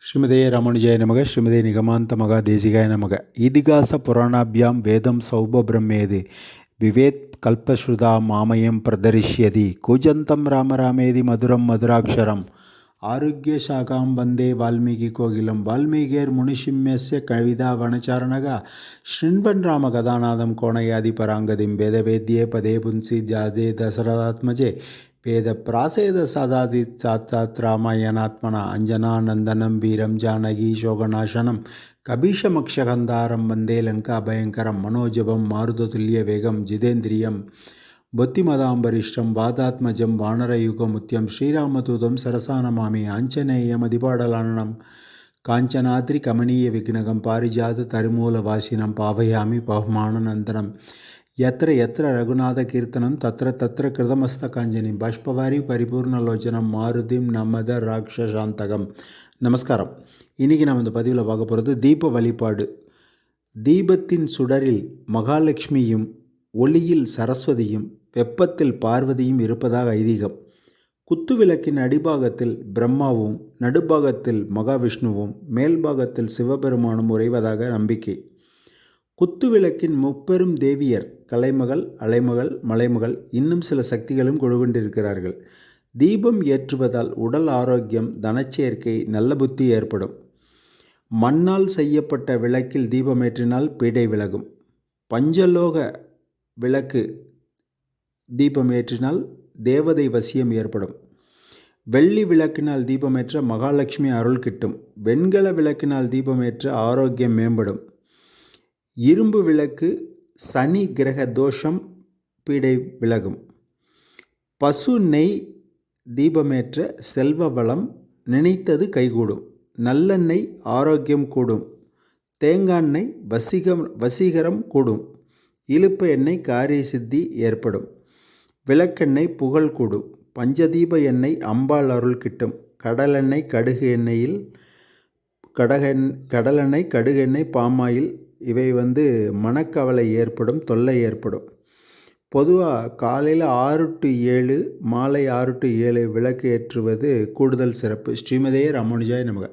ஸ்ரீமதே ராமானுஜாய நமக ஸ்ரீமதே நிகமாந்த மகா தேசிகாய நமக. இதிகாச புராணாபியாம் வேதம் சௌப பிரம்மேது. விவேத் கல்பஸ்ருதா மாமயம் பிரதரிஷ்யதி. கூஜந்தம் ராமராமேதி மதுரம் மதுராட்சரம். ஆரோக்கிய சாகாம் வந்தே வால்மீகி கோகிலம். வால்மீகேர் முனிஷிம்யஸ்ய கவிதா வனச்சாரணக. ஸ்ரீன்பன் ராம கதாநாதம் கோணயாதி பராங்கதிம் வேதவேத்யே பதே புன்சி ஜாதே தசரதாத்மஜே. वेदप्रासेद सदादित् साक्षात् रामायणात्मना अञ्जनानन्दनं वीरं जानकीशोकनाशनं कबीशमक्षगन्धारं वन्दे लङ्काभयङ्करं मनोजवं मारुततुल्यवेगं जितेन्द्रियं बुद्धिमदाम्बरिष्टं वातात्मजं वानरयुगमुत्यं श्रीरामदूतं सरसानमामि आञ्जनेयमधिपाडलाननं காஞ்சனாத்ரி கமனீய விக்னகம் பாரிஜாத தருமூல வாசினம் பாவயாமி பகுமானநந்தனம் తరిమూల వాసినం పావయామి పవమాననందనం ఎత్ర ఎత్ర రఘునాథ కీర్తనం తత్ర తత్ర కృతమస్తకాంజని బాష్పవారి பரிபூர்ணலோச்சனம் மாருதிம் நமத ராட்சசாந்தகம் நமஸ்காரம் இன்றைக்கி நம்ம இந்த பதிவில் பார்க்க போகிறது தீப வழிபாடு தீபத்தின் சுடரில் மகாலட்சுமியும் ஒளியில் சரஸ்வதியும் வெப்பத்தில் பார்வதியும் இருப்பதாக ஐதீகம் குத்துவிளக்கின் அடிபாகத்தில் பிரம்மாவும் நடுபாகத்தில் மகாவிஷ்ணுவும் மேல்பாகத்தில் சிவபெருமானும் உறைவதாக நம்பிக்கை குத்துவிளக்கின் முப்பெரும் தேவியர் கலைமகள் அலைமகள் மலைமகள் இன்னும் சில சக்திகளும் கொண்டிருக்கிறார்கள் தீபம் ஏற்றுவதால் உடல் ஆரோக்கியம் தனச்சேர்க்கை நல்ல புத்தி ஏற்படும். மண்ணால் செய்யப்பட்ட விளக்கில் தீபமேற்றினால் பீடை விலகும். பஞ்சலோக விளக்கு தீபம் ஏற்றினால் தேவதை வசியம் ஏற்படும். வெள்ளி விளக்கினால் தீபமேற்ற மகாலட்சுமி அருள் கிட்டும். வெண்கல விளக்கினால் தீபமேற்ற ஆரோக்கியம் மேம்படும். இரும்பு விளக்கு சனி கிரக தோஷம் பீடை விலகும். பசு நெய் தீபமேற்ற செல்வ வளம் நினைத்தது கைகூடும். நல்லெண்ணெய் ஆரோக்கியம் கூடும். தேங்காய் வசீகம் வசீகரம் கூடும். இழுப்பு எண்ணெய் காரிய சித்தி ஏற்படும். விளக்கெண்ணெய் புகழ் கூடும். பஞ்சதீப எண்ணெய் அம்பாள் அருள் கிட்டும். கடலெண்ணெய் கடுகு எண்ணெயில் கடகெண் கடலெண்ணெய் கடுகு எண்ணெய் பாமாயில் இவை வந்து மனக்கவலை ஏற்படும் தொல்லை ஏற்படும். பொதுவாக காலையில் ஆறு டு ஏழு மாலை ஆறு டு ஏழு விளக்கு ஏற்றுவது கூடுதல் சிறப்பு. ஸ்ரீமதே ராமானுஜாய் நமக.